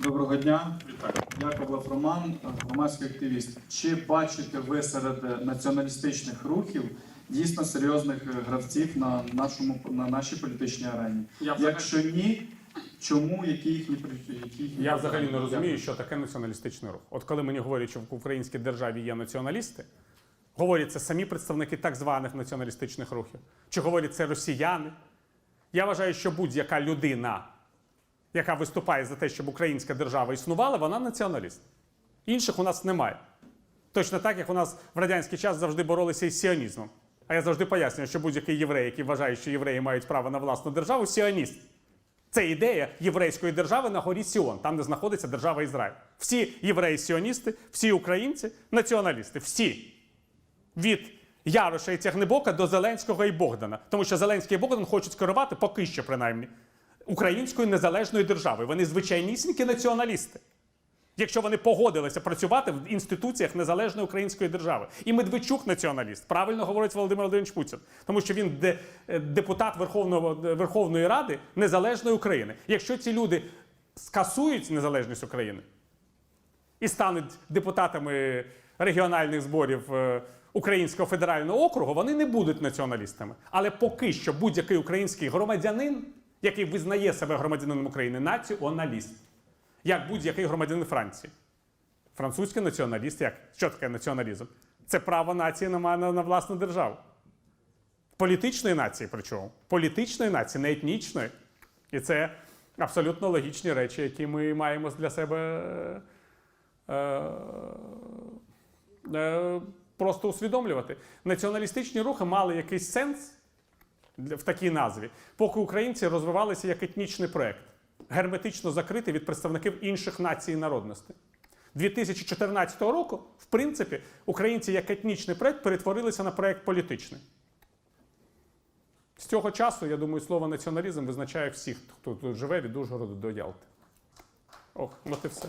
Доброго дня. Вітаю. Яков Роман, громадський активіст. Чи бачите ви серед націоналістичних рухів дійсно серйозних гравців на нашому на нашій політичній арені? Я взагалі- Якщо ні, чому які їхні які їхні Я взагалі не розумію, що таке націоналістичний рух. От коли мені говорять, що в українській державі є націоналісти, говорять це самі представники так званих націоналістичних рухів, чи говорять це росіяни. Я вважаю, що будь-яка людина, яка виступає за те, щоб українська держава існувала, вона націоналіст. Інших у нас немає. Точно так, як у нас в радянський час завжди боролися із сіонізмом. А я завжди пояснюю, що будь-який єврей, який вважає, що євреї мають право на власну державу, сіоніст. Це ідея єврейської держави на горі Сіон, там, де знаходиться держава Ізраїль. Всі євреї-сіоністи, всі українці націоналісти. Всі. Від Яроша і Тягнебока до Зеленського і Богдана. Тому що Зеленський і Богдан хочуть скерувати, поки що принаймні, українською незалежною державою. Вони звичайнісінькі націоналісти. Якщо вони погодилися працювати в інституціях незалежної української держави. І Медведчук націоналіст. Правильно говорить Володимир Володимирович Путін. Тому що він де- е, депутат Верховного, Верховної Ради Незалежної України. Якщо ці люди скасують незалежність України і стануть депутатами регіональних зборів е, Українського федерального округу, вони не будуть націоналістами. Але поки що будь-який український громадянин, який визнає себе громадянином України, націоналіст як будь-який громадянин Франції. Французький націоналіст, як що таке націоналізм? Це право нації на, на, на власну державу. Політичної нації, причому політичної нації, не етнічної. І це абсолютно логічні речі, які ми маємо для себе е, е, просто усвідомлювати. Націоналістичні рухи мали якийсь сенс в такій назві, поки українці розвивалися як етнічний проект, герметично закритий від представників інших націй і народностей. 2014 року, в принципі, українці як етнічний проект перетворилися на проект політичний. З цього часу, я думаю, слово націоналізм визначає всіх, хто тут живе від Ужгороду до Ялти. Ох, от і все.